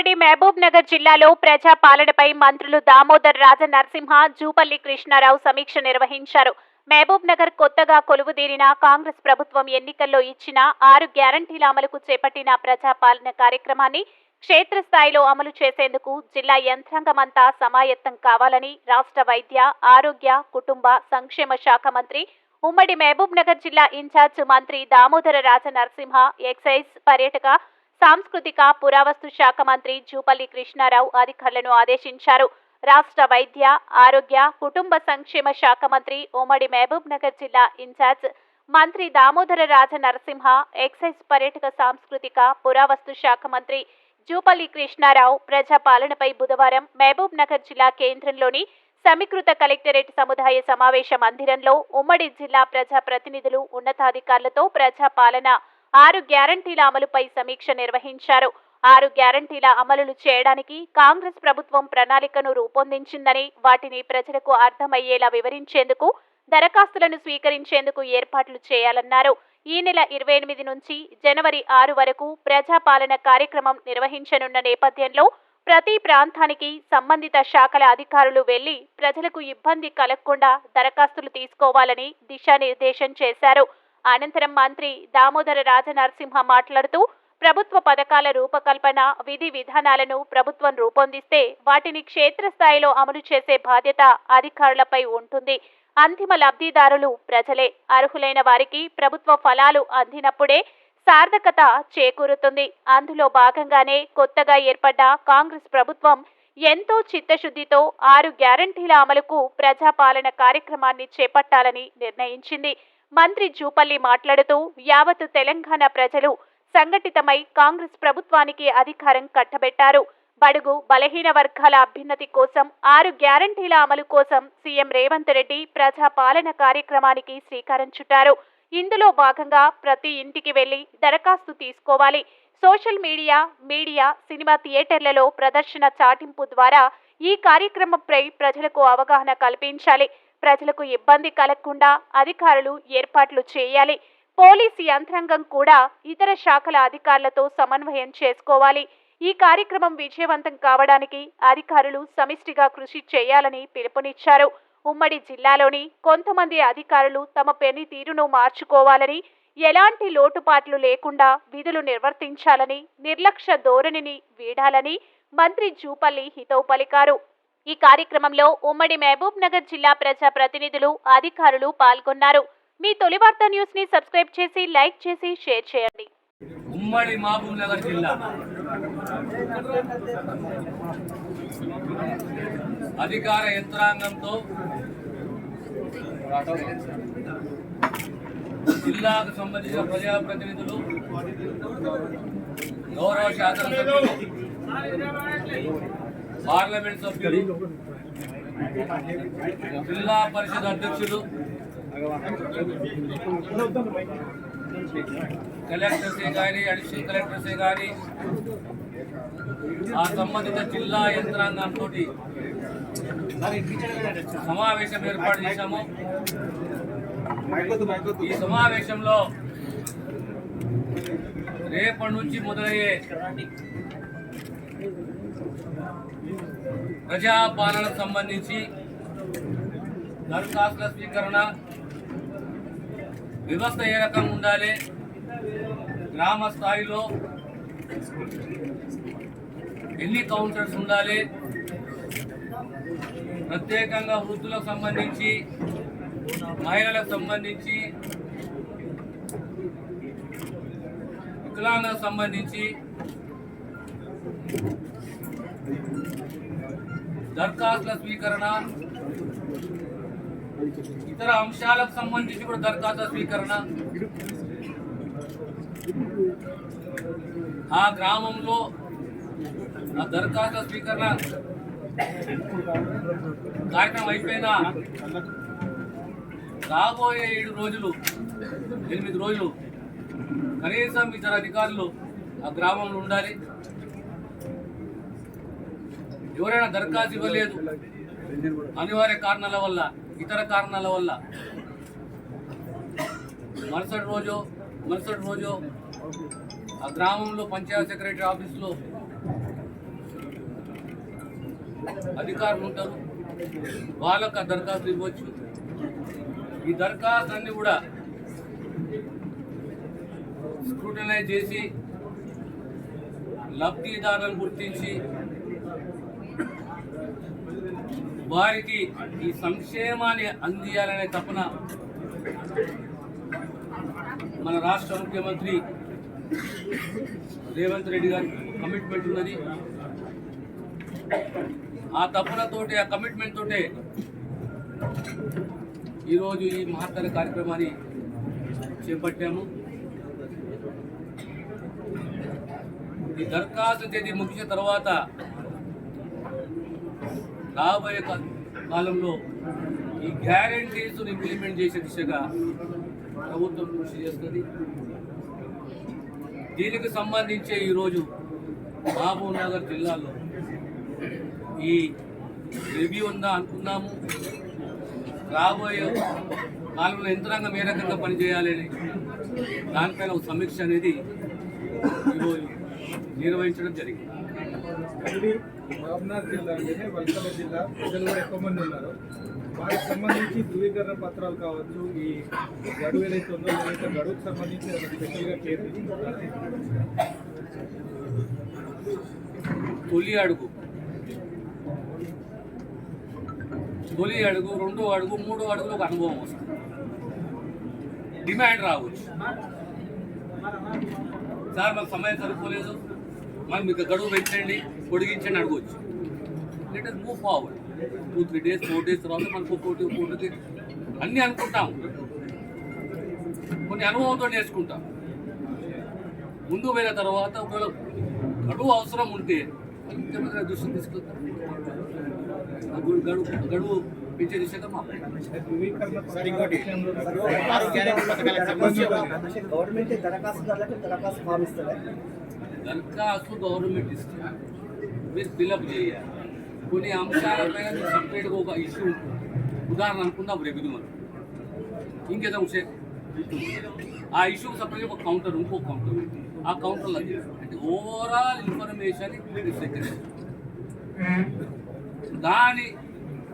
ఉమ్మడి మహబూబ్ నగర్ జిల్లాలో ప్రజా పాలనపై మంత్రులు దామోదర్ రాజ నరసింహ జూపల్లి కృష్ణారావు సమీక్ష నిర్వహించారు. మహబూబ్ నగర్ కొత్తగా కొలువుదీరిన కాంగ్రెస్ ప్రభుత్వం ఎన్నికల్లో ఇచ్చిన ఆరు గ్యారంటీల అమలుకు చేపట్టిన ప్రజా పాలన కార్యక్రమాన్ని క్షేత్రస్థాయిలో అమలు చేసేందుకు జిల్లా యంత్రాంగమంతా సమాయత్తం కావాలని రాష్ట్ర వైద్య ఆరోగ్య కుటుంబ సంక్షేమ శాఖ మంత్రి ఉమ్మడి మహబూబ్ నగర్ జిల్లా ఇన్ఛార్జ్ మంత్రి దామోదర రాజ నరసింహ ఎక్సైజ్ పర్యటక సాంస్కృతిక పురావస్తు శాఖ మంత్రి జూపల్లి కృష్ణారావు అధికారులను ఆదేశించారు. రాష్ట్ర వైద్య ఆరోగ్య కుటుంబ సంక్షేమ శాఖ మంత్రి ఉమ్మడి మహబూబ్ నగర్ జిల్లా ఇన్ఛార్జ్ మంత్రి దామోదర రాజ నరసింహ ఎక్సైజ్ పర్యాటక సాంస్కృతిక పురావస్తు శాఖ మంత్రి జూపల్లి కృష్ణారావు ప్రజా పాలనపై బుధవారం మహబూబ్ నగర్ జిల్లా కేంద్రంలోని సమీకృత కలెక్టరేట్ సముదాయ సమావేశ మందిరంలో ఉమ్మడి జిల్లా ప్రజా ప్రతినిధులు ఉన్నతాధికారులతో ప్రజా పాలన ఆరు గ్యారంటీల అమలుపై సమీక్ష నిర్వహించారు. ఆరు గ్యారంటీల అమలులు చేయడానికి కాంగ్రెస్ ప్రభుత్వం ప్రణాళికను రూపొందించిందని వాటిని ప్రజలకు అర్థమయ్యేలా వివరించేందుకు దరఖాస్తులను స్వీకరించేందుకు ఏర్పాట్లు చేయాలన్నారు. ఈ నెల ఇరవై ఎనిమిది నుంచి జనవరి ఆరు వరకు ప్రజాపాలన కార్యక్రమం నిర్వహించనున్న నేపథ్యంలో ప్రతి ప్రాంతానికి సంబంధిత శాఖల అధికారులు వెళ్ళి ప్రజలకు ఇబ్బంది కలగకుండా దరఖాస్తులు తీసుకోవాలని దిశానిర్దేశం చేశారు. అనంతరం మంత్రి దామోదర రాజనరసింహ మాట్లాడుతూ ప్రభుత్వ పథకాల రూపకల్పన విధి విధానాలను ప్రభుత్వం రూపొందిస్తే వాటిని క్షేత్రస్థాయిలో అమలు చేసే బాధ్యత అధికారులపై ఉంటుంది. అంతిమ లబ్ధిదారులు ప్రజలే. అర్హులైన వారికి ప్రభుత్వ ఫలాలు అందినప్పుడే సార్థకత చేకూరుతుంది. అందులో భాగంగానే కొత్తగా ఏర్పడ్డ కాంగ్రెస్ ప్రభుత్వం ఎంతో చిత్తశుద్ధితో ఆరు గ్యారంటీల అమలుకు ప్రజాపాలన కార్యక్రమాన్ని చేపట్టాలని నిర్ణయించింది. మంత్రి జూపల్లి మాట్లాడుతూ యావత్ తెలంగాణ ప్రజలు సంఘటితమై కాంగ్రెస్ ప్రభుత్వానికి అధికారం కట్టబెట్టారు. బడుగు బలహీన వర్గాల అభ్యున్నతి కోసం ఆరు గ్యారంటీల అమలు కోసం సీఎం రేవంత్ రెడ్డి ప్రజా పాలన కార్యక్రమానికి శ్రీకారం చుట్టారు. ఇందులో భాగంగా ప్రతి ఇంటికి వెళ్ళి దరఖాస్తు తీసుకోవాలి. సోషల్ మీడియా మీడియా సినిమా థియేటర్లలో ప్రదర్శన చాటింపు ద్వారా ఈ కార్యక్రమంపై ప్రజలకు అవగాహన కల్పించాలి. ప్రజలకు ఇబ్బంది కలగకుండా అధికారులు ఏర్పాట్లు చేయాలి. పోలీసు యంత్రాంగం కూడా ఇతర శాఖల అధికారులతో సమన్వయం చేసుకోవాలి. ఈ కార్యక్రమం విజయవంతం కావడానికి అధికారులు సమిష్టిగా కృషి చేయాలని పిలుపునిచ్చారు. ఉమ్మడి జిల్లాలోని కొంతమంది అధికారులు తమ పనితీరును మార్చుకోవాలని ఎలాంటి లోటుపాట్లు లేకుండా విధులు నిర్వర్తించాలని నిర్లక్ష్య ధోరణిని వీడాలని మంత్రి జూపల్లి హితవు పలికారు. ఈ కార్యక్రమంలో ఉమ్మడి మహబూబ్ నగర్ జిల్లా ప్రజా ప్రతినిధులు అధికారులు పాల్గొన్నారు. మీ తొలి వార్త న్యూస్ని సబ్స్క్రైబ్ చేసి లైక్ చేసి షేర్ చేయండి. ఉమ్మడి మహబూబ్ నగర్ జిల్లా. అధికార యంత్రాంగంతో జిల్లాకు సంబంధించిన ప్రజాప్రతినిధులు గౌరవ శాసనసభ్యులు పార్లమెంట్ సభ్యులు జిల్లా పరిషత్ అధ్యక్షులు కలెక్టర్సే కానీ అడిషనల్ కలెక్టర్సే కానీ ఆ సంబంధిత జిల్లా యంత్రాంగంతో సమావేశం ఏర్పాటు చేశాము. ఈ సమావేశంలో రేపటి నుంచి మొదలయ్యే ప్రజాపాలనకు సంబంధించి దరఖాస్తుల స్వీకరణ వ్యవస్థ ఏ రకంగా ఉండాలి? గ్రామ స్థాయిలో ఎన్ని కౌంటర్స్ ఉండాలి? ప్రత్యేకంగా వృద్ధులకు సంబంధించి మహిళలకు సంబంధించి వికలాంగులకు సంబంధించి దరఖాస్తుల స్వీకరణ. ఇతర అంశాలకు సంబంధించి కూడా దరఖాస్తుల స్వీకరణ. ఆ గ్రామంలో ఆ దరఖాస్తుల స్వీకరణ కార్యక్రమం అయిపోయిన రాబోయే ఏడు రోజులు ఎనిమిది రోజులు కనీసం ఇతర అధికారులు ఆ గ్రామంలో ఉండాలి. ఎవరైనా దరఖాస్తు ఇవ్వలేదు. అనివార్య కారణాల వల్ల ఇతర కారణాల వల్ల. మరుసటి రోజు మరుసటి రోజు ఆ గ్రామంలో పంచాయత్ సెక్రటరీ ఆఫీస్లో అధికారులు ఉంటారు వాళ్ళకు ఆ దరఖాస్తు ఇవ్వచ్చు. ఈ దరఖాస్తు అన్ని కూడా స్క్రూటనైజ్ చేసి లబ్ధిదారులను గుర్తించి వారికి ఈ సంక్షేమాన్ని అందియాలనే తపన మన రాష్ట్ర ముఖ్యమంత్రి రేవంత్ రెడ్డి గారి కమిట్మెంట్ ఉన్నది. ఆ తపనతోటి ఆ కమిట్మెంట్ తోటే ఈరోజు ఈ మహత్తర కార్యక్రమాన్ని చేపట్టాము. ఈ దరఖాస్తు తేదీ ముగిసిన తర్వాత రాబోయే కాలంలో ఈ గ్యారంటీస్ ఇంప్లిమెంట్ చేసే దిశగా ప్రభుత్వం కృషి చేస్తుంది. దీనికి సంబంధించి ఈరోజు మహబూబ్ నగర్ జిల్లాలో ఈ రివ్యూ ఉందా అనుకున్నాము రాబోయే కాలంలో యంత్రాంగం ఏ రకంగా పనిచేయాలని దానిపైన ఒక సమీక్ష అనేది ఈరోజు నిర్వహించడం జరిగింది. ఇది జిల్లా అంటేనే వలసల జిల్లా. ప్రజలు కూడా ఎక్కువ మంది ఉన్నారు. వారికి సంబంధించి ధృవీకరణ పత్రాలు కావచ్చు ఈ గడువు ఏదైతే ఉందో ఏదైతే గడువుకు సంబంధించి స్పెషల్గా కేర్ తొలి అడుగు. తొలి అడుగు రెండో అడుగు మూడో అడుగులో ఒక అనుభవం వస్తుంది. డిమాండ్ రావచ్చు. సార్ మాకు సమయం సరిపోలేదు. మాకు మీకు గడువు పెంచండి పొడిగించండి అడగవచ్చు let us move forward two three days four days తర్వాత మనకు ఫోర్టీ ఫోర్టీ అన్నీ అనుకుంటాం కొన్ని అనుభవంతో నేర్చుకుంటాం. ముందు పోయిన తర్వాత ఒకవేళ గడువు అవసరం ఉంటే ముఖ్యమంత్రి దృష్టిని తీసుకెళ్తాం. గడువు గడువు పెంచే దిశగా మా గవర్నమెంట్ దరఖాస్తు గవర్నమెంట్ ఇస్తుంది. మీరు ఫిలప్ చేయాలి. కొన్ని అంశాలపైన మీరు సపరేట్గా ఒక ఇష్యూ ఉంటుంది. ఉదాహరణ అనుకుందాం రెవెన్యూ అని ఇంకేదో విషయం ఆ ఇష్యూకి సపరేట్గా ఒక కౌంటర్ ఇంకో కౌంటర్ ఆ కౌంటర్లో అంటే ఓవరాల్ ఇన్ఫర్మేషన్ సెక్రటరీ దాని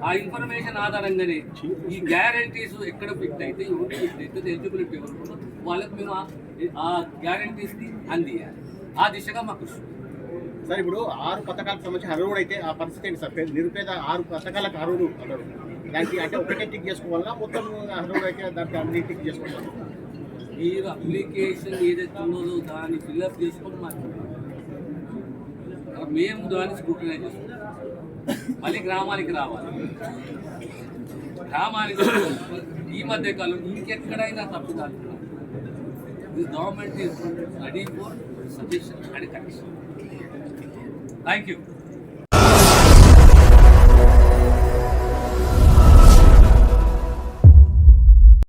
ఆ ఇన్ఫర్మేషన్ ఆధారంగానే ఈ గ్యారంటీస్ ఎక్కడ ఫిక్ట్ అయితే ఎవరు ఫిక్ట్ అయితే ఎలిజిబిలిటీ ఎవరు వాళ్ళకి మేము ఆ- ఆ గ్యారంటీస్ని అందియాలి ఆ దిశగా మాకు కృషి సార్ ఇప్పుడు ఆరు పథకాలకు సంబంధించి అర్హుడు అయితే ఆ పరిస్థితి ఏంటి సార్? నిరుపేద ఆరు పథకాలకు అర్హుడు అన్నాడు దానికి అంటే ఒకటే టిక్ చేసుకోవాలా? మొత్తం అర్హుడు అయితే దానికి అన్ని టిక్ చేసుకోవాలి? మీరు అప్లికేషన్ ఏదైతే ఉన్నదో దాన్ని ఫిల్అప్ చేసుకొని మాకు మేము దాన్ని స్క్రూటినైజ్ చేసుకుంటాం మళ్ళీ గ్రామానికి రావాలి. గ్రామానికి ఈ మధ్య కాలం ఇంకెక్కడైనా తప్పుదాలు ఇది government is ready suggestion and correction Thank you.